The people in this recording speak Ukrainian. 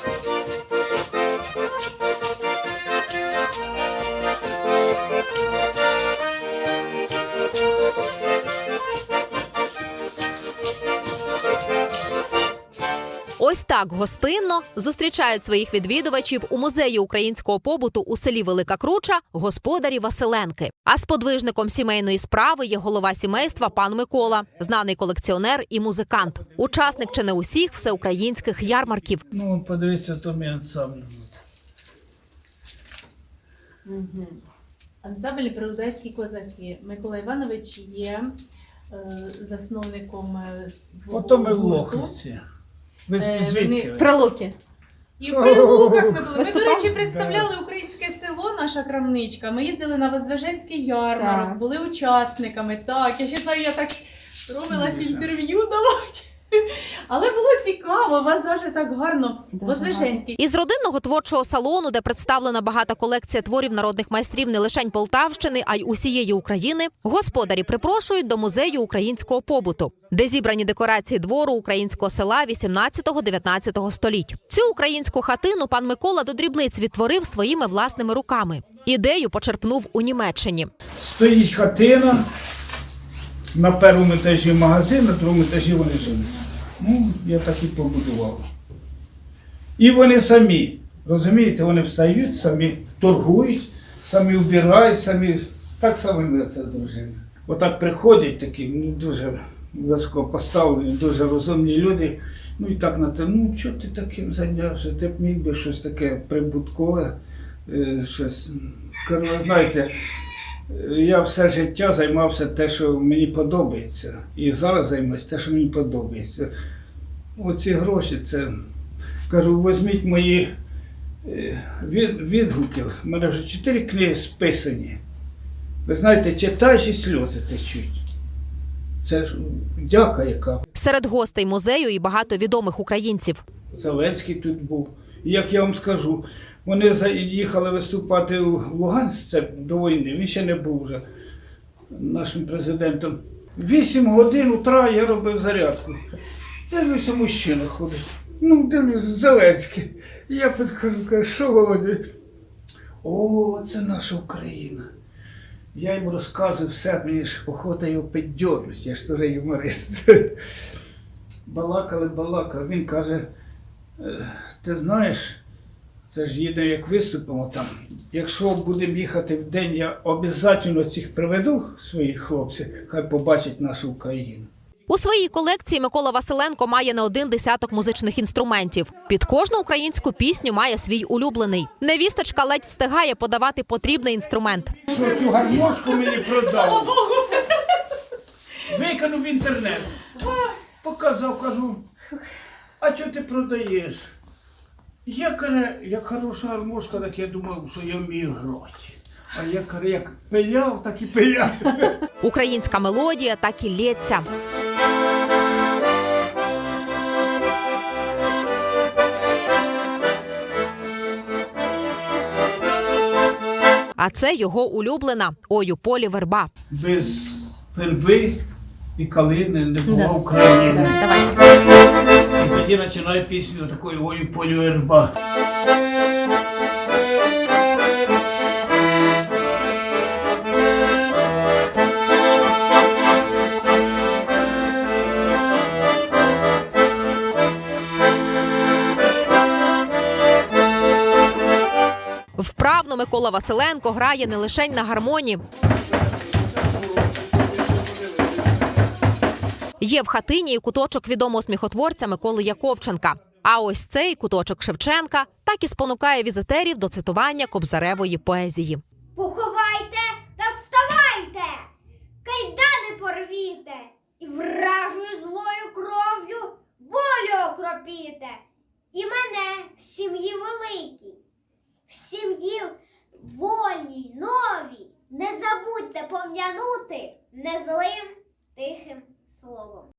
Thank you. Ось так гостинно зустрічають своїх відвідувачів у музеї українського побуту у селі Велика Круча господарі Василенки. А сподвижником сімейної справи є голова сімейства пан Микола, знаний колекціонер і музикант, учасник чи не усіх всеукраїнських ярмарків. Ну, подивіться, то мій ансамбль. Ансамбль Прилуцькі козаки. Микола Іванович є е, засновником е, Ото ми в. Лохвиці. Ви Е, звідки? вони- ви? Прилуки. І в Прилуках ми були. Ми, до речі, представляли українське село, наша крамничка. Ми їздили на Возвеженський ярмарок, Так. були учасниками. Так, я ще знаю, я так робилась Дуже. інтерв'ю давати. Але було цікаво, у вас завжди так гарно. Возвеженський. Із родинного творчого салону, де представлена багата колекція творів народних майстрів не лише Полтавщини, а й усієї України, господарі припрошують до музею українського побуту, де зібрані декорації двору українського села 18-19 століть. Цю українську хатину пан Микола до дрібниць відтворив своїми власними руками. Ідею почерпнув у Німеччині. Стоїть хатина, на першому етажі магазин, на другому етажі вони живуть. Ну, я так і побудував. І вони самі, розумієте, вони встають, самі торгують, самі вбирають, самі. Так само ми це з дружиною. Отак приходять такі, ну, дуже високо поставлені, дуже розумні люди. Ну і так на те, ну чого ти таким зайнявся? Ти б міг би щось таке прибуткове, е, щось. Знаєте, я все життя займався те, що мені подобається. І зараз займаюся те, що мені подобається. Оці гроші, це кажу, візьміть мої е, від, відгуки. У мене вже чотири книги списані. Ви знаєте, читаєш і сльози течуть. Це ж дяка яка. Серед гостей музею і багато відомих українців. Зеленський тут був. Як я вам скажу, вони заїхали виступати у Луганськ це до війни, він ще не був вже нашим президентом. Вісім годин утра я робив зарядку. Дивлюся, мужчина ходить. Ну, дивлюся, Зеленський. Я підходжу, кажу, що Володя? О, це наша Україна. Я йому розказую все, мені ж охота його піддьорнуть, я ж теж юморист. Балакали, балакали. Він каже, «Е, ти знаєш, це ж їде, як виступимо там. Якщо будемо їхати в день, я обов'язково цих приведу своїх хлопців, хай побачать нашу Україну. У своїй колекції Микола Василенко має не один десяток музичних інструментів. Під кожну українську пісню має свій улюблений. Невісточка ледь встигає подавати потрібний інструмент. Що цю гармошку мені продав? Викинув в інтернет. Показав, кажу, а що ти продаєш? Я каже, як хороша гармошка, так я думав, що я вмію грати. А я каже, як пиляв, так і пиляв. Українська мелодія так і лється. А це його улюблена ой у полі верба. Без верби і калини не було України. Тоді починає пісню такої ой у полі верба. Вправно Микола Василенко грає не лише на гармоні. Є в хатині і куточок відомого сміхотворця Миколи Яковченка. А ось цей куточок Шевченка так і спонукає візитерів до цитування кобзаревої поезії. Поховайте та вставайте, кайдани порвіте, і вражою злою кров'ю волю окропіте. І мене в сім'ї великій, в сім'ї вольній, новій. Не забудьте пом'янути незлим тихим 吃萝卜